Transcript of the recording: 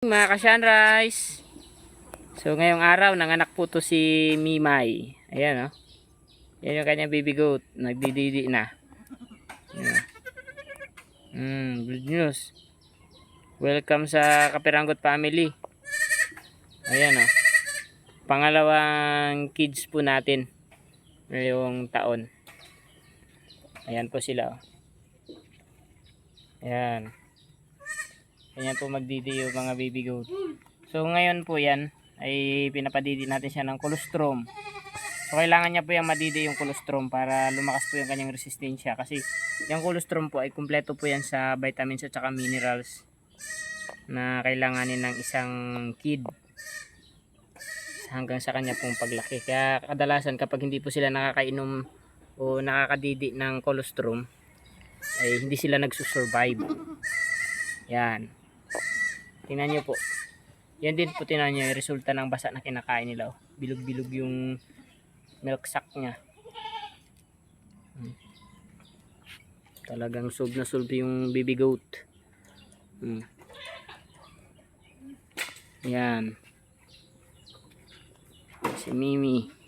Mga ka-sunrise. So ngayong araw nanganak po to si Mimay. Ayan oh. Yan yung kanyang baby goat. Nagdididi na. Ayan. Mm, good news. Welcome sa Kapiranggot family. Ayan oh. Pangalawang kids po natin ngayong taon. Ayan po sila oh. Ayan. Ganyan po magdidi yung mga baby goat. So ngayon po yan ay pinapadidi natin siya ng colostrum. So kailangan niya po yung madidi yung colostrum para lumakas po yung kanyang resistensya kasi yung colostrum po ay kumpleto po yan sa vitamins at saka minerals na kailanganin ng isang kid hanggang sa kanya pong paglaki. Kaya kadalasan kapag hindi po sila nakakainom o nakakadidi ng colostrum ay hindi sila nagsusurvive. Yan. Tingnan nyo po. Yan din po tingnan nyo resulta ng basa na kinakain nila. oh. Bilog-bilog yung milk sack niya. Hmm. Talagang solve na solve yung baby goat. Hmm. Yan. Si Mimi.